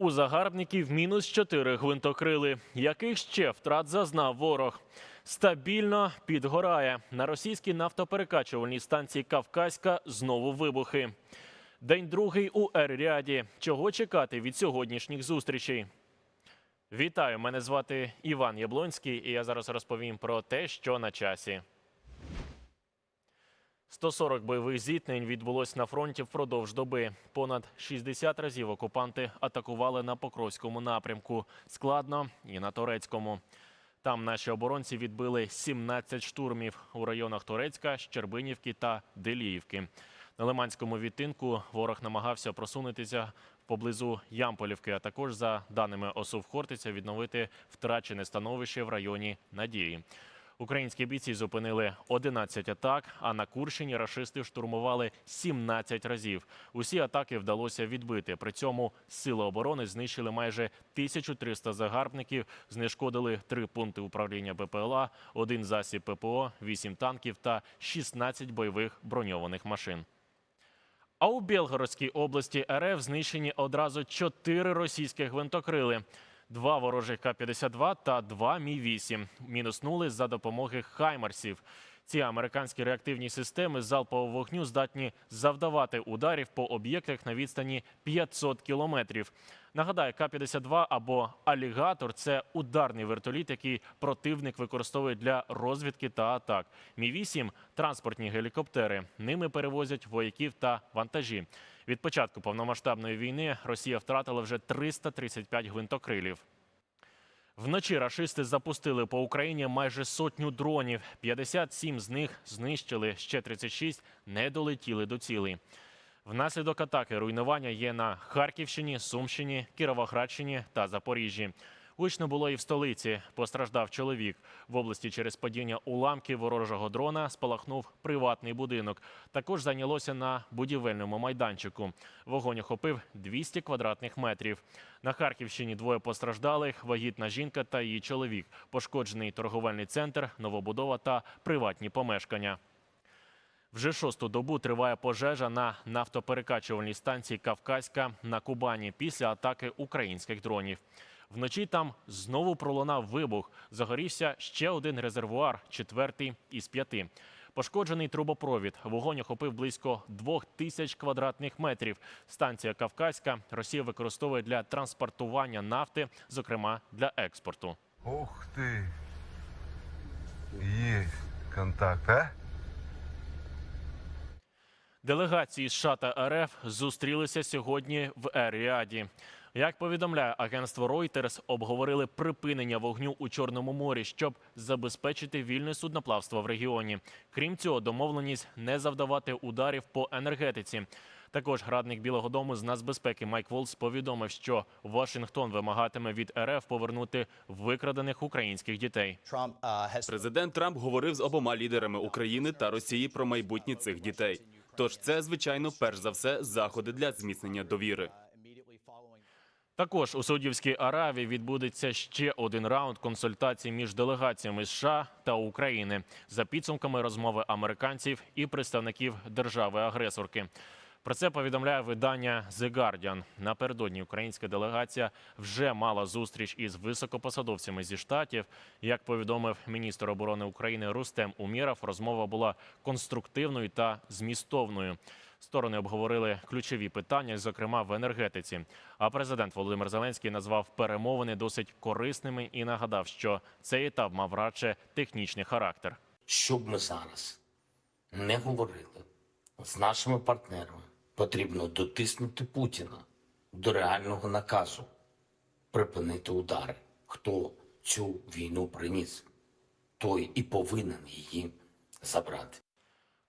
У загарбників мінус 4 гвинтокрили. Яких ще втрат зазнав ворог? Стабільно підгорає. На російській нафтоперекачувальній станції Кавказька знову вибухи. День другий у Ер-Ряді. Чого чекати від сьогоднішніх зустрічей? Вітаю! Мене звати Іван Яблонський, і я зараз розповім про те, що на часі. 140 бойових зіткнень відбулось на фронті впродовж доби. Понад 60 разів окупанти атакували на Покровському напрямку, складно і на Торецькому. Там наші оборонці відбили 17 штурмів у районах Торецька, Щербинівки та Деліївки. На Лиманському відтинку ворог намагався просунутися поблизу Ямполівки, а також, за даними ОСУВ Хортиця, відновити втрачене становище в районі Надії. Українські бійці зупинили 11 атак, а на Курщині рашисти штурмували 17 разів. Усі атаки вдалося відбити. При цьому сили оборони знищили майже 1300 загарбників, знешкодили три пункти управління БПЛА, один засіб ППО, 8 танків та 16 бойових броньованих машин. А у Білгородській області РФ знищені одразу чотири російські гвинтокрили. Два ворожих К-52 та два Мі-8 мінуснули за допомоги хаймарсів. Ці американські реактивні системи залпового вогню здатні завдавати ударів по об'єктах на відстані 500 кілометрів. Нагадаю, К-52 або алігатор це ударний вертоліт, який противник використовує для розвідки та атак. Мі-8 – транспортні гелікоптери. Ними перевозять вояків та вантажі. Від початку повномасштабної війни Росія втратила вже 335 гвинтокрилів. Вночі рашисти запустили по Україні майже сотню дронів. 57 з них знищили, ще 36 не долетіли до цілей. Внаслідок атаки руйнування є на Харківщині, Сумщині, Кіровоградщині та Запоріжжі. Гучно було і в столиці. Постраждав чоловік. В області через падіння уламків ворожого дрона спалахнув приватний будинок. Також зайнялося на будівельному майданчику. Вогонь охопив 200 квадратних метрів. На Харківщині двоє постраждалих: вагітна жінка та її чоловік. Пошкоджений торговельний центр, новобудова та приватні помешкання. Вже шосту добу триває пожежа на нафтоперекачувальній станції Кавказька на Кубані після атаки українських дронів. Вночі там знову пролунав вибух. Загорівся ще один резервуар, четвертий із п'яти. Пошкоджений трубопровід. Вогонь охопив близько двох тисяч квадратних метрів. Станція Кавказька Росія використовує для транспортування нафти, зокрема для експорту. Ух ты! Есть контакт, а? Делегації США та РФ зустрілися сьогодні в Ер-Ріаді. Як повідомляє агентство Reuters, обговорили припинення вогню у Чорному морі, щоб забезпечити вільне судноплавство в регіоні. Крім цього, домовленість не завдавати ударів по енергетиці. Також радник Білого Дому з нацбезпеки Майк Волс повідомив, що Вашингтон вимагатиме від РФ повернути викрадених українських дітей. Президент Трамп говорив з обома лідерами України та Росії про майбутнє цих дітей. Тож це, звичайно, перш за все, заходи для зміцнення довіри. Також у Саудівській Аравії відбудеться ще один раунд консультацій між делегаціями США та України за підсумками розмови американців і представників держави-агресорки. Про це повідомляє видання The Guardian. Напередодні українська делегація вже мала зустріч із високопосадовцями зі штатів. Як повідомив міністр оборони України Рустем Умєров, розмова була конструктивною та змістовною. Сторони обговорили ключові питання, зокрема в енергетиці. А президент Володимир Зеленський назвав перемовини досить корисними і нагадав, що цей етап мав радше технічний характер. Що б ми зараз не говорили з нашими партнерами, потрібно дотиснути Путіна до реального наказу припинити удари. Хто цю війну приніс, той і повинен її забрати.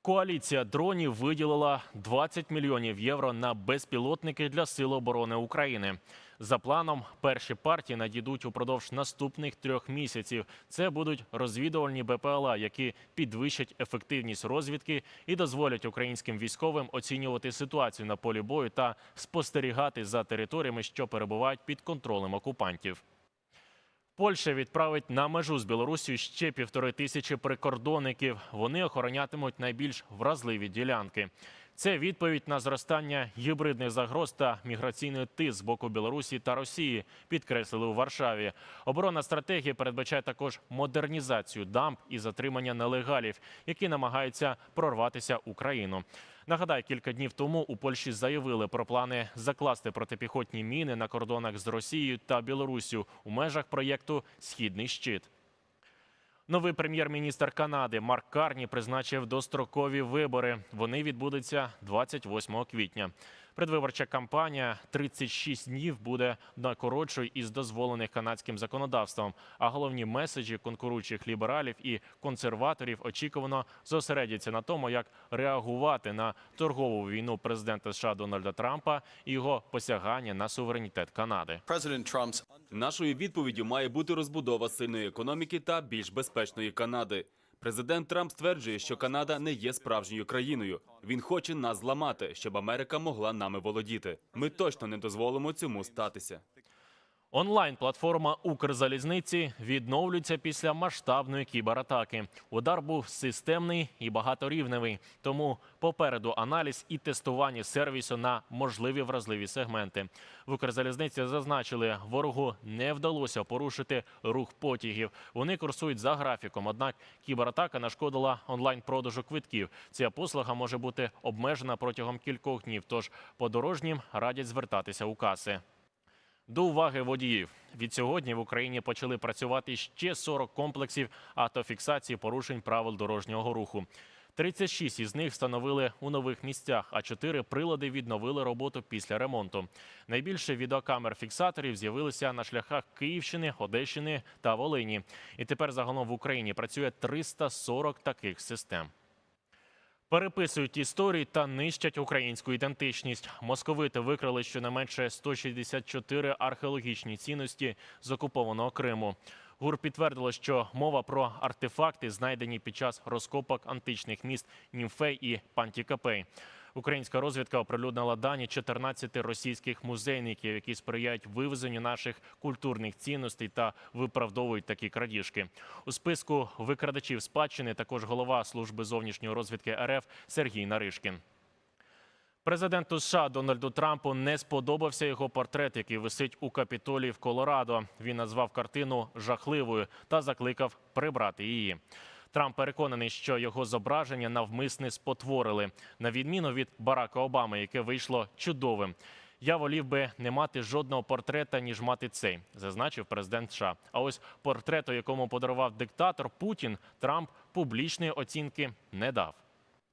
Коаліція дронів виділила 20 мільйонів євро на безпілотники для Сил оборони України. За планом, перші партії надійдуть упродовж наступних трьох місяців. Це будуть розвідувальні БПЛА, які підвищать ефективність розвідки і дозволять українським військовим оцінювати ситуацію на полі бою та спостерігати за територіями, що перебувають під контролем окупантів. Польща відправить на межу з Білорусією ще півтори тисячі прикордонників. Вони охоронятимуть найбільш вразливі ділянки. Це відповідь на зростання гібридних загроз та міграційний тиск з боку Білорусі та Росії, підкреслили у Варшаві. Оборонна стратегія передбачає також модернізацію дамб і затримання нелегалів, які намагаються прорватися Україну. Нагадаю, кілька днів тому у Польщі заявили про плани закласти протипіхотні міни на кордонах з Росією та Білоруссю у межах проєкту Східний щит. Новий прем'єр-міністр Канади Марк Карні призначив дострокові вибори. Вони відбудуться 28 квітня. Предвиборча кампанія 36 днів буде найкоротшою із дозволених канадським законодавством. А головні меседжі конкуруючих лібералів і консерваторів очікувано зосередяться на тому, як реагувати на торгову війну президента США Дональда Трампа і його посягання на суверенітет Канади. Нашою відповіддю має бути розбудова сильної економіки та більш безпечної Канади. Президент Трамп стверджує, що Канада не є справжньою країною. Він хоче нас зламати, щоб Америка могла нами володіти. Ми точно не дозволимо цьому статися. Онлайн-платформа Укрзалізниці відновлюється після масштабної кібератаки. Удар був системний і багаторівневий. Тому попереду аналіз і тестування сервісу на можливі вразливі сегменти. В Укрзалізниці зазначили, ворогу не вдалося порушити рух потягів. Вони курсують за графіком. Однак кібератака нашкодила онлайн-продажу квитків. Ця послуга може бути обмежена протягом кількох днів. Тож подорожнім радять звертатися у каси. До уваги водіїв. Від сьогодні в Україні почали працювати ще 40 комплексів автофіксації порушень правил дорожнього руху. 36 із них встановили у нових місцях, а 4 прилади відновили роботу після ремонту. Найбільше відеокамер фіксаторів з'явилися на шляхах Київщини, Одещини та Волині. І тепер загалом в Україні працює 340 таких систем. Переписують історії та нищать українську ідентичність. Московити викрали щонайменше 164 археологічні цінності з окупованого Криму. ГУР підтвердило, що мова про артефакти, знайдені під час розкопок античних міст Німфей і Пантікапей. Українська розвідка оприлюднила дані 14 російських музейників, які сприяють вивезенню наших культурних цінностей та виправдовують такі крадіжки. У списку викрадачів спадщини також голова служби зовнішньої розвідки РФ Сергій Наришкін. Президенту США Дональду Трампу не сподобався його портрет, який висить у капітолії в Колорадо. Він назвав картину жахливою та закликав прибрати її. Трамп переконаний, що його зображення навмисне спотворили, на відміну від Барака Обами, яке вийшло чудовим. Я волів би не мати жодного портрета, ніж мати цей, зазначив президент США. А ось портрету, якому подарував диктатор Путін, Трамп публічної оцінки не дав.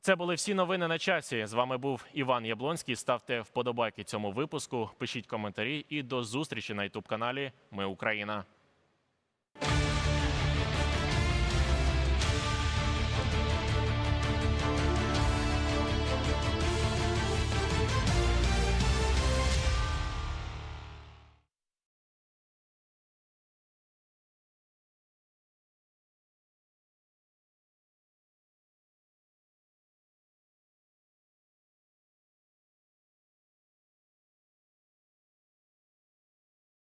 Це були всі новини на часі. З вами був Іван Яблонський. Ставте вподобайки цьому випуску, пишіть коментарі і до зустрічі на ютуб каналі Ми Україна.